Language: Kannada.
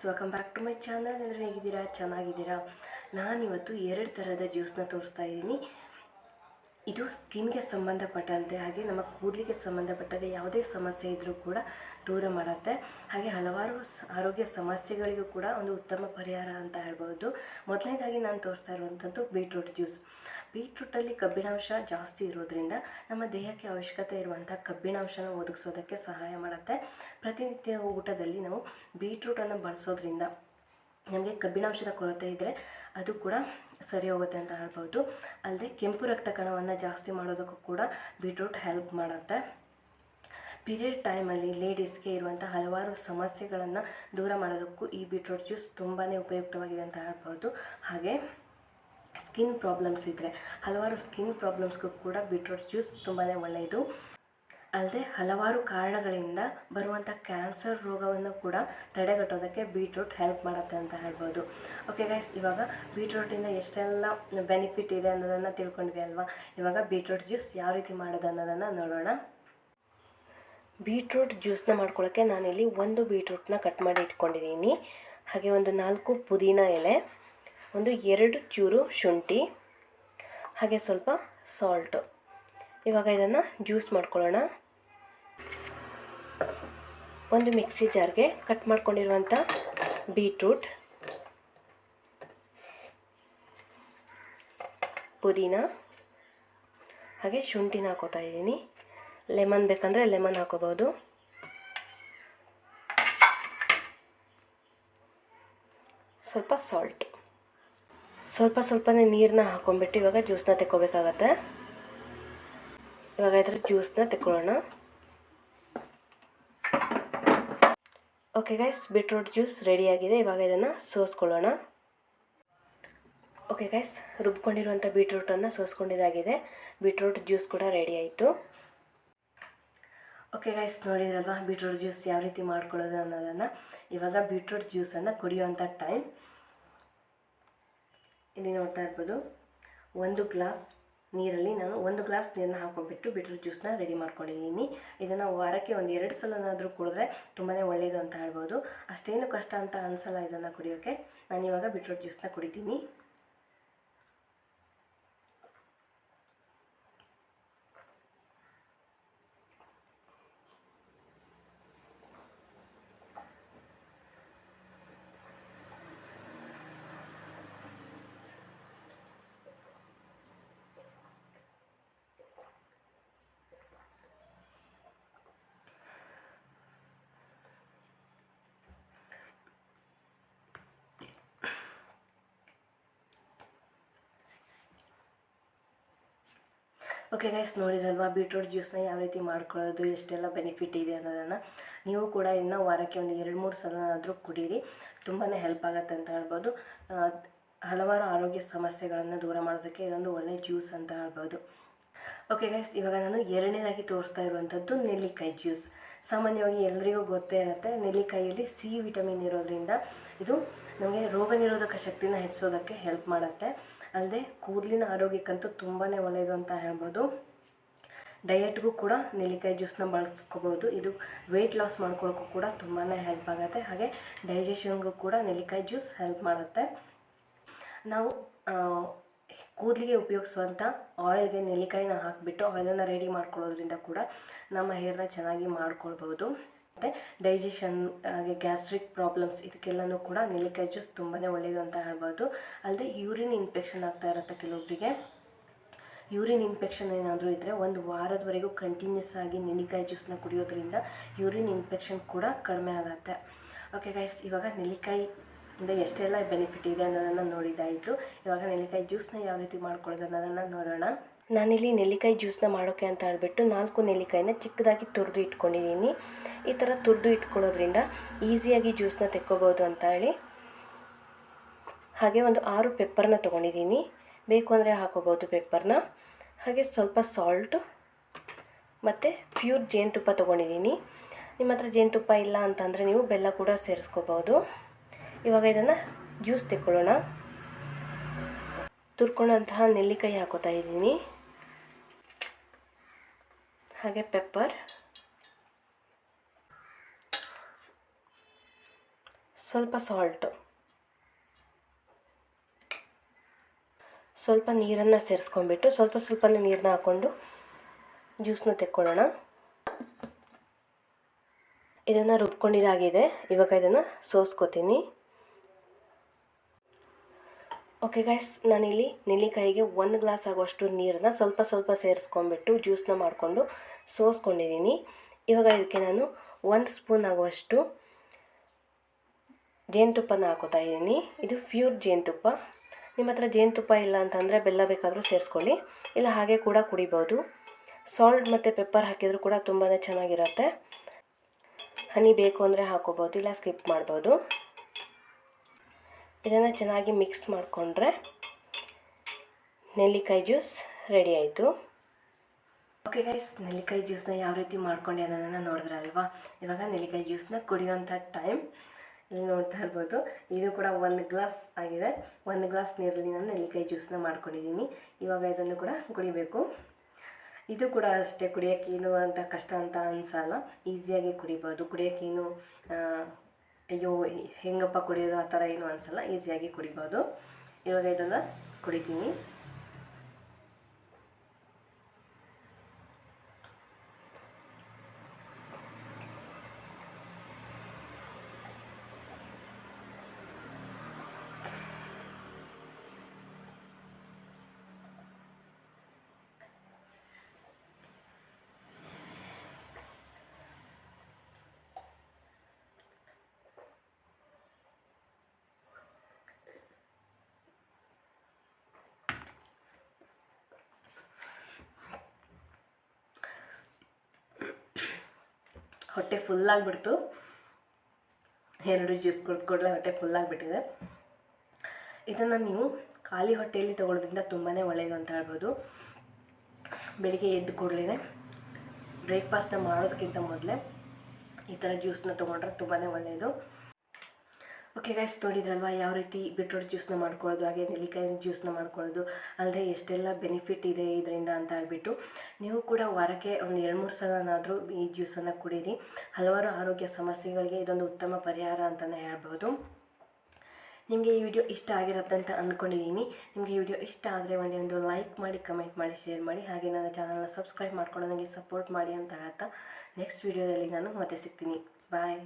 Guys welcome back to my channel ಎಲ್ಲರೂ ಹೇಗಿದ್ದೀರಾ? ಚೆನ್ನಾಗಿದ್ದೀರಾ? ನಾನಿವತ್ತು ಎರಡು ಥರದ ಜ್ಯೂಸ್ನ ತೋರಿಸ್ತಾ ಇದ್ದೀನಿ. ಇದು ಸ್ಕಿನ್ಗೆ ಸಂಬಂಧಪಟ್ಟಂತೆ ಹಾಗೆ ನಮ್ಮ ಕೂದಲಿಗೆ ಸಂಬಂಧಪಟ್ಟಂತೆ ಯಾವುದೇ ಸಮಸ್ಯೆ ಇದ್ದರೂ ಕೂಡ ದೂರ ಮಾಡುತ್ತೆ. ಹಾಗೆ ಹಲವಾರು ಆರೋಗ್ಯ ಸಮಸ್ಯೆಗಳಿಗೂ ಕೂಡ ಒಂದು ಉತ್ತಮ ಪರಿಹಾರ ಅಂತ ಹೇಳ್ಬೋದು. ಮೊದಲನೇದಾಗಿ ನಾನು ತೋರಿಸ್ತಾ ಇರುವಂಥದ್ದು ಬೀಟ್ರೂಟ್ ಜ್ಯೂಸ್. ಬೀಟ್ರೂಟಲ್ಲಿ ಕಬ್ಬಿಣಾಂಶ ಜಾಸ್ತಿ ಇರೋದ್ರಿಂದ ನಮ್ಮ ದೇಹಕ್ಕೆ ಅವಶ್ಯಕತೆ ಇರುವಂಥ ಕಬ್ಬಿಣಾಂಶನ ಒದಗಿಸೋದಕ್ಕೆ ಸಹಾಯ ಮಾಡುತ್ತೆ. ಪ್ರತಿನಿತ್ಯ ಊಟದಲ್ಲಿ ನಾವು ಬೀಟ್ರೂಟನ್ನು ಬಳಸೋದ್ರಿಂದ ನಮಗೆ ಕಬ್ಬಿಣಾಂಶದ ಕೊರತೆ ಇದ್ದರೆ ಅದು ಕೂಡ ಸರಿ ಹೋಗುತ್ತೆ ಅಂತ ಹೇಳ್ಬೋದು. ಅಲ್ಲದೆ ಕೆಂಪು ರಕ್ತ ಕಣವನ್ನು ಜಾಸ್ತಿ ಮಾಡೋದಕ್ಕೂ ಕೂಡ ಬೀಟ್ರೂಟ್ ಹೆಲ್ಪ್ ಮಾಡುತ್ತೆ. ಪೀರಿಯಡ್ ಟೈಮಲ್ಲಿ ಲೇಡೀಸ್ಗೆ ಇರುವಂಥ ಹಲವಾರು ಸಮಸ್ಯೆಗಳನ್ನು ದೂರ ಮಾಡೋದಕ್ಕೂ ಈ ಬೀಟ್ರೂಟ್ ಜ್ಯೂಸ್ ತುಂಬಾ ಉಪಯುಕ್ತವಾಗಿದೆ ಅಂತ ಹೇಳ್ಬೋದು. ಹಾಗೆ ಸ್ಕಿನ್ ಪ್ರಾಬ್ಲಮ್ಸ್ ಇದ್ದರೆ ಹಲವಾರು ಸ್ಕಿನ್ ಪ್ರಾಬ್ಲಮ್ಸ್ಗೂ ಕೂಡ ಬೀಟ್ರೂಟ್ ಜ್ಯೂಸ್ ತುಂಬಾ ಒಳ್ಳೆಯದು. ಅಲ್ಲದೆ ಹಲವಾರು ಕಾರಣಗಳಿಂದ ಬರುವಂಥ ಕ್ಯಾನ್ಸರ್ ರೋಗವನ್ನು ಕೂಡ ತಡೆಗಟ್ಟೋದಕ್ಕೆ ಬೀಟ್ರೂಟ್ ಹೆಲ್ಪ್ ಮಾಡುತ್ತೆ ಅಂತ ಹೇಳ್ಬೋದು. ಓಕೆ ಗೈಸ್ ಇವಾಗ ಬೀಟ್ರೂಟಿಂದ ಎಷ್ಟೆಲ್ಲ ಬೆನಿಫಿಟ್ ಇದೆ ಅನ್ನೋದನ್ನು ತಿಳ್ಕೊಂಡ್ವಿ ಅಲ್ವಾ? ಇವಾಗ ಬೀಟ್ರೂಟ್ ಜ್ಯೂಸ್ ಯಾವ ರೀತಿ ಮಾಡೋದು ಅನ್ನೋದನ್ನು ನೋಡೋಣ. ಬೀಟ್ರೂಟ್ ಜ್ಯೂಸ್ನ ಮಾಡ್ಕೊಳ್ಳೋಕ್ಕೆ ನಾನಿಲ್ಲಿ ಒಂದು ಬೀಟ್ರೂಟ್ನ ಕಟ್ ಮಾಡಿ ಇಟ್ಕೊಂಡಿದ್ದೀನಿ. ಹಾಗೆ ಒಂದು ನಾಲ್ಕು ಪುದೀನ ಎಲೆ, ಒಂದು ಎರಡು ಚೂರು ಶುಂಠಿ, ಹಾಗೆ ಸ್ವಲ್ಪ ಸಾಲ್ಟು ಇವಾಗ ಇದನ್ನು ಜ್ಯೂಸ್ ಮಾಡ್ಕೊಳ್ಳೋಣ. ಒಂದು ಮಿಕ್ಸಿ ಜಾರ್ಗೆ ಕಟ್ ಮಾಡ್ಕೊಂಡಿರುವಂಥ ಬೀಟ್ರೂಟ್, ಪುದೀನ, ಹಾಗೆ ಶುಂಠಿನ ಹಾಕೋತಾ ಇದ್ದೀನಿ. ಲೆಮನ್ ಬೇಕಂದರೆ ಲೆಮನ್ ಹಾಕೋಬೋದು. ಸ್ವಲ್ಪ ಸಾಲ್ಟ್ ಸ್ವಲ್ಪ ಸ್ವಲ್ಪನೇ ನೀರನ್ನ ಹಾಕೊಂಡ್ಬಿಟ್ಟು ಇವಾಗ ಜ್ಯೂಸನ್ನ ತೆಕ್ಕೋಬೇಕಾಗತ್ತೆ. ಇವಾಗ ಇದ್ರ ಜ್ಯೂಸನ್ನ ತೆಕ್ಕೊಳ್ಳೋಣ. ಓಕೆ ಗೈಸ್ ಬೀಟ್ರೂಟ್ ಜ್ಯೂಸ್ ರೆಡಿಯಾಗಿದೆ ಇವಾಗ ಇದನ್ನು ಸೋಸ್ಕೊಳ್ಳೋಣ. ಓಕೆ ಗೈಸ್ ರುಬ್ಕೊಂಡಿರುವಂಥ ಬೀಟ್ರೂಟನ್ನು ಸೋಸ್ಕೊಂಡಿದ್ದಾಗಿದೆ. ಬೀಟ್ರೂಟ್ ಜ್ಯೂಸ್ ಕೂಡ ರೆಡಿ ಆಯಿತು. ಓಕೆ ಗೈಸ್ ನೋಡಿದ್ರಲ್ವಾ? ಬೀಟ್ರೂಟ್ ಜ್ಯೂಸ್ ಯಾವ ರೀತಿ ಮಾಡ್ಕೊಳ್ಳೋದು ಅನ್ನೋದನ್ನು. ಇವಾಗ ಬೀಟ್ರೂಟ್ ಜ್ಯೂಸನ್ನು ಕುಡಿಯುವಂಥ ಟೈಮ್ ಇಲ್ಲಿ ನೋಡ್ತಾ ಇರ್ಬೋದು. ಒಂದು ಗ್ಲಾಸ್ ನೀರಲ್ಲಿ ನಾನು ಒಂದು ಗ್ಲಾಸ್ ನೀರನ್ನ ಹಾಕೊಂಡ್ಬಿಟ್ಟು ಬಿಟ್ರೂಟ್ ಜ್ಯೂಸನ್ನ ರೆಡಿ ಮಾಡ್ಕೊಂಡಿದ್ದೀನಿ. ಇದನ್ನು ವಾರಕ್ಕೆ ಒಂದು ಎರಡು ಸಲನಾದರೂ ಕುಡಿದ್ರೆ ತುಂಬಾ ಒಳ್ಳೆಯದು ಅಂತ ಹೇಳ್ಬೋದು. ಅಷ್ಟೇನು ಕಷ್ಟ ಅಂತ ಅನಿಸಲ್ಲ ಇದನ್ನು ಕುಡಿಯೋಕ್ಕೆ ನಾನು ಇವಾಗ ಬಿಟ್ರೂಟ್ ಜ್ಯೂಸನ್ನ ಕುಡಿತೀನಿ. ಓಕೆ ಗೈಸ್ ನೋಡಿದಲ್ವಾ ಬೀಟ್ರೂಟ್ ಜ್ಯೂಸ್ನ ಯಾವ ರೀತಿ ಮಾಡ್ಕೊಳ್ಳೋದು, ಎಷ್ಟೆಲ್ಲ ಬೆನಿಫಿಟ್ ಇದೆ ಅನ್ನೋದನ್ನು ನೀವು ಕೂಡ ಇನ್ನು ವಾರಕ್ಕೆ ಒಂದು ಎರಡು, ಮೂರು ಸಲ ಆದರೂ ಕುಡೀರಿ. ತುಂಬಾ ಹೆಲ್ಪ್ ಆಗುತ್ತೆ ಅಂತ ಹೇಳ್ಬೋದು. ಹಲವಾರು ಆರೋಗ್ಯ ಸಮಸ್ಯೆಗಳನ್ನು ದೂರ ಮಾಡೋದಕ್ಕೆ ಇದೊಂದು ಒಳ್ಳೆಯ ಜ್ಯೂಸ್ ಅಂತ ಹೇಳ್ಬೋದು. ಓಕೆ ಗೈಸ್ ಇವಾಗ ನಾನು ಎರಡನೇದಾಗಿ ತೋರಿಸ್ತಾ ಇರುವಂಥದ್ದು ನೆಲ್ಲಿಕಾಯಿ ಜ್ಯೂಸ್. ಸಾಮಾನ್ಯವಾಗಿ ಎಲ್ಲರಿಗೂ ಗೊತ್ತೇ ಇರುತ್ತೆ, ನೆಲ್ಲಿಕಾಯಿಯಲ್ಲಿ ಸಿ ವಿಟಮಿನ್ ಇರೋದ್ರಿಂದ ಇದು ನಮಗೆ ರೋಗ ನಿರೋಧಕ ಶಕ್ತಿನ ಹೆಚ್ಚಿಸೋದಕ್ಕೆ ಹೆಲ್ಪ್ ಮಾಡುತ್ತೆ. ಅಲ್ಲದೆ ಕೂದಲಿನ ಆರೋಗ್ಯಕ್ಕಂತೂ ತುಂಬಾ ಒಳ್ಳೆಯದು ಅಂತ ಹೇಳ್ಬೋದು. ಡಯಟ್ಗೂ ಕೂಡ ನೆಲ್ಲಿಕಾಯಿ ಜ್ಯೂಸ್ನ ಬಳಸ್ಕೋಬೋದು. ಇದು ವೆಯ್ಟ್ ಲಾಸ್ ಮಾಡ್ಕೊಳ್ಳೋಕ್ಕೂ ಕೂಡ ತುಂಬಾ ಹೆಲ್ಪ್ ಆಗುತ್ತೆ. ಹಾಗೆ ಡೈಜೆಷನ್ಗೂ ಕೂಡ ನೆಲ್ಲಿಕಾಯಿ ಜ್ಯೂಸ್ ಹೆಲ್ಪ್ ಮಾಡುತ್ತೆ. ನಾವು ಕೂದಲಿಗೆ ಉಪಯೋಗಿಸುವಂಥ ಆಯಿಲ್ಗೆ ನೆಲ್ಲಿಕಾಯಿನ ಹಾಕಿಬಿಟ್ಟು ಆಯಿಲನ್ನು ರೆಡಿ ಮಾಡ್ಕೊಳ್ಳೋದ್ರಿಂದ ಕೂಡ ನಮ್ಮ ಹೇರ್ನ ಚೆನ್ನಾಗಿ ಮಾಡ್ಕೊಳ್ಬೋದು ಮತ್ತು ಡೈಜೆಷನ್ ಹಾಗೆ ಗ್ಯಾಸ್ಟ್ರಿಕ್ ಪ್ರಾಬ್ಲಮ್ಸ್ ಇದಕ್ಕೆಲ್ಲನೂ ಕೂಡ ನೆಲ್ಲಿಕಾಯಿ ಜ್ಯೂಸ್ ತುಂಬಾ ಒಳ್ಳೆಯದು ಅಂತ ಹೇಳ್ಬೋದು. ಅಲ್ಲದೆ ಯೂರಿನ್ ಇನ್ಫೆಕ್ಷನ್ ಆಗ್ತಾ ಇರುತ್ತೆ ಕೆಲವೊಬ್ಬರಿಗೆ ಯೂರಿನ್ ಇನ್ಫೆಕ್ಷನ್ ಏನಾದರೂ ಇದ್ದರೆ ಒಂದು ವಾರದವರೆಗೂ ಕಂಟಿನ್ಯೂಸ್ ಆಗಿ ನೆಲ್ಲಿಕಾಯಿ ಜ್ಯೂಸ್ನ ಕುಡಿಯೋದ್ರಿಂದ ಯೂರಿನ್ ಇನ್ಫೆಕ್ಷನ್ ಕೂಡ ಕಡಿಮೆ ಆಗುತ್ತೆ. ಓಕೆ ಗೈಸ್ ಇವಾಗ ನೆಲ್ಲಿಕಾಯಿ ಇಂದ, ಎಷ್ಟೆಲ್ಲ ಬೆನಿಫಿಟ್ ಇದೆ ಅನ್ನೋದನ್ನು ನೋಡಿದಾಯಿತು ಇವಾಗ ನೆಲ್ಲಿಕಾಯಿ ಜ್ಯೂಸ್ನ ಯಾವ ರೀತಿ ಮಾಡ್ಕೊಳ್ಳೋದು ಅನ್ನೋದನ್ನು ನೋಡೋಣ. ನಾನಿಲ್ಲಿ ನೆಲ್ಲಿಕಾಯಿ ಜ್ಯೂಸ್ನ ಮಾಡೋಕೆ ಅಂತ ಹೇಳ್ಬಿಟ್ಟು ನಾಲ್ಕು ನೆಲ್ಲಿಕಾಯಿನ ಚಿಕ್ಕದಾಗಿ ತುರಿದು ಇಟ್ಕೊಂಡಿದ್ದೀನಿ. ಈ ಥರ ತುರಿದು ಇಟ್ಕೊಳ್ಳೋದ್ರಿಂದ ಈಸಿಯಾಗಿ ಜ್ಯೂಸ್ನ ತೆಕ್ಕೋಬೋದು ಅಂತ ಹೇಳಿ. ಹಾಗೆ ಒಂದು ಆರು ಪೆಪ್ಪರ್ನ ತೊಗೊಂಡಿದ್ದೀನಿ. ಬೇಕು ಅಂದರೆ ಹಾಕೋಬೋದು ಪೆಪ್ಪರ್ನ ಹಾಗೆ ಸ್ವಲ್ಪ ಸಾಲ್ಟು ಮತ್ತು ಪ್ಯೂರ್ ಜೇನುತುಪ್ಪ ತೊಗೊಂಡಿದ್ದೀನಿ. ನಿಮ್ಮ ಹತ್ರ ಜೇನುತುಪ್ಪ ಇಲ್ಲ ಅಂತಂದರೆ ನೀವು ಬೆಲ್ಲ ಕೂಡ ಸೇರಿಸ್ಕೋಬೋದು. ಇವಾಗ ಇದನ್ನು ಜ್ಯೂಸ್ ತೆಕ್ಕೊಳ್ಳೋಣ. ತುರ್ಕೊಂಡಂತಹ ನೆಲ್ಲಿಕಾಯಿ ಹಾಕೋತಾ ಇದ್ದೀನಿ. ಹಾಗೆ ಪೆಪ್ಪರ್. ಸ್ವಲ್ಪ ಸಾಲ್ಟು. ಸ್ವಲ್ಪ ನೀರನ್ನು ಸೇರಿಸ್ಕೊಂಡ್ಬಿಟ್ಟು ಸ್ವಲ್ಪ ಸ್ವಲ್ಪನೇ ನೀರನ್ನ ಹಾಕ್ಕೊಂಡು ಜ್ಯೂಸನ್ನ ತೆಕ್ಕೊಳ್ಳೋಣ. ಇದನ್ನು ರುಬ್ಕೊಂಡಿದ್ದಾಗಿದೆ. ಇವಾಗ ಇದನ್ನು ಸೋಸ್ಕೋತೀನಿ. ಓಕೆ ಗೈಸ್ ನಾನಿಲ್ಲಿ ನೆಲ್ಲಿಕಾಯಿಗೆ ಒಂದು ಗ್ಲಾಸ್ ಆಗುವಷ್ಟು ನೀರನ್ನು ಸ್ವಲ್ಪ ಸ್ವಲ್ಪ ಸೇರಿಸ್ಕೊಂಡ್ಬಿಟ್ಟು ಜ್ಯೂಸನ್ನ ಮಾಡಿಕೊಂಡು ಸೋಸ್ಕೊಂಡಿದ್ದೀನಿ ಇವಾಗ ಇದಕ್ಕೆ ನಾನು ಒಂದು ಸ್ಪೂನ್ ಆಗುವಷ್ಟು ಜೇನುತುಪ್ಪನ ಹಾಕೋತಾ ಇದ್ದೀನಿ ಇದು ಪ್ಯೂರ್ ಜೇನುತುಪ್ಪ. ನಿಮ್ಮ ಹತ್ರ ಜೇನುತುಪ್ಪ ಇಲ್ಲ ಅಂತಂದರೆ ಬೆಲ್ಲ ಬೇಕಾದರೂ ಸೇರಿಸ್ಕೊಳ್ಳಿ. ಇಲ್ಲ ಹಾಗೆ ಕೂಡ ಕುಡಿಬೋದು. ಸಾಲ್ಟ್ ಮತ್ತು ಪೆಪ್ಪರ್ ಹಾಕಿದರೂ ಕೂಡ ತುಂಬಾ ಚೆನ್ನಾಗಿರುತ್ತೆ. ಹನಿ ಬೇಕು ಅಂದರೆ ಹಾಕೋಬೋದು, ಇಲ್ಲ ಸ್ಕಿಪ್ ಮಾಡ್ಬೋದು. ಇದನ್ನು ಚೆನ್ನಾಗಿ ಮಿಕ್ಸ್ ಮಾಡಿಕೊಂಡ್ರೆ ನೆಲ್ಲಿಕಾಯಿ ಜ್ಯೂಸ್ ರೆಡಿ ಆಯಿತು. ಓಕೆ ಗೈಸ್ ನೆಲ್ಲಿಕಾಯಿ ಜ್ಯೂಸನ್ನ ಯಾವ ರೀತಿ ಮಾಡ್ಕೊಂಡೆ ಅನ್ನೋದನ್ನು ನೋಡಿದ್ರಲ್ವಾ? ಇವಾಗ ನೆಲ್ಲಿಕಾಯಿ ಜ್ಯೂಸನ್ನ ಕುಡಿಯುವಂಥ ಟೈಮ್ ಇಲ್ಲಿ ನೋಡ್ತಾ ಇರ್ಬೋದು, ಇದು ಕೂಡ ಒಂದು ಗ್ಲಾಸ್ ಆಗಿದೆ. ಒಂದು ಗ್ಲಾಸ್ ನೀರಲ್ಲಿ ನಾನು ನೆಲ್ಲಿಕಾಯಿ ಜ್ಯೂಸನ್ನ ಮಾಡ್ಕೊಂಡಿದ್ದೀನಿ. ಇವಾಗ ಇದನ್ನು ಕೂಡ ಕುಡಿಬೇಕು. ಇದು ಕೂಡ ಅಷ್ಟೇ ಕುಡಿಯೋಕ್ಕೇನು ಅಂತ ಕಷ್ಟ ಅಂತ ಅನಿಸಲ್ಲ. ಈಸಿಯಾಗಿ ಕುಡಿಬೋದು. ಕುಡಿಯೋಕ್ಕೇನು ಅಯ್ಯೋ ಹೆಂಗಪ್ಪ ಕುಡಿಯೋದು ಆ ಥರ ಏನು ಅನಿಸಲ್ಲ ಈಸಿಯಾಗಿ ಕುಡಿಬೋದು. ಇವಾಗ ಇದನ್ನು ಕುಡಿತೀನಿ. ಹೊಟ್ಟೆ ಫುಲ್ಲಾಗಿಬಿಡ್ತು ಎರಡು ಜ್ಯೂಸ್ ಕುಡಿದು ಕೂಡಲೇ ಹೊಟ್ಟೆ ಫುಲ್ಲಾಗಿಬಿಟ್ಟಿದೆ ಇದನ್ನು ನೀವು ಖಾಲಿ ಹೊಟ್ಟೆಯಲ್ಲಿ ತೊಗೊಳ್ಳೋದ್ರಿಂದ ತುಂಬಾ ಒಳ್ಳೆಯದು ಅಂತ ಹೇಳ್ಬೋದು. ಬೆಳಿಗ್ಗೆ ಎದ್ದು ಕೂಡಲೇ ಬ್ರೇಕ್ಫಾಸ್ಟ್ನ ಮಾಡೋದಕ್ಕಿಂತ ಮೊದಲೇ ಈ ಥರ ಜ್ಯೂಸನ್ನ ತೊಗೊಂಡ್ರೆ ತುಂಬಾ ಒಳ್ಳೆಯದು ಓಕೆ ಗೈಸ್ ನೋಡಿದ್ರಲ್ವಾ? ಯಾವ ರೀತಿ ಬಿಟ್ರೋಟ್ ಜ್ಯೂಸ್ನ ಮಾಡ್ಕೊಳ್ಳೋದು, ಹಾಗೆ ನೆಲ್ಲಿಕಾಯಿ ಜ್ಯೂಸನ್ನ ಮಾಡ್ಕೊಳ್ಳೋದು ಅಲ್ಲದೆ ಎಷ್ಟೆಲ್ಲ ಬೆನಿಫಿಟ್ ಇದೆ ಇದರಿಂದ ಅಂತ ಹೇಳ್ಬಿಟ್ಟು. ನೀವು ಕೂಡ ವಾರಕ್ಕೆ ಒಂದು ಎರಡು ಮೂರು ಸಲನಾದರೂ ಈ ಜ್ಯೂಸನ್ನು ಕುಡೀರಿ. ಹಲವಾರು ಆರೋಗ್ಯ ಸಮಸ್ಯೆಗಳಿಗೆ ಇದೊಂದು ಉತ್ತಮ ಪರಿಹಾರ ಅಂತಲೇ ಹೇಳ್ಬೋದು. ನಿಮಗೆ ಈ ವಿಡಿಯೋ ಇಷ್ಟ ಆಗಿರುತ್ತೆ ಅಂತ ಅಂದ್ಕೊಂಡಿದ್ದೀನಿ ನಿಮಗೆ ಈ ವಿಡಿಯೋ ಇಷ್ಟ ಆದರೆ ಒಂದೇ ಒಂದು ಲೈಕ್ ಮಾಡಿ, ಕಮೆಂಟ್ ಮಾಡಿ, ಶೇರ್ ಮಾಡಿ, ಹಾಗೆ ನನ್ನ ಚಾನಲ್ನ ಸಬ್ಸ್ಕ್ರೈಬ್ ಮಾಡ್ಕೊಂಡು ನನಗೆ ಸಪೋರ್ಟ್ ಮಾಡಿ ಅಂತ ಹೇಳ್ತಾ ನೆಕ್ಸ್ಟ್ ವಿಡಿಯೋದಲ್ಲಿ ನಾನು ಮತ್ತೆ ಸಿಗ್ತೀನಿ. ಬಾಯ್.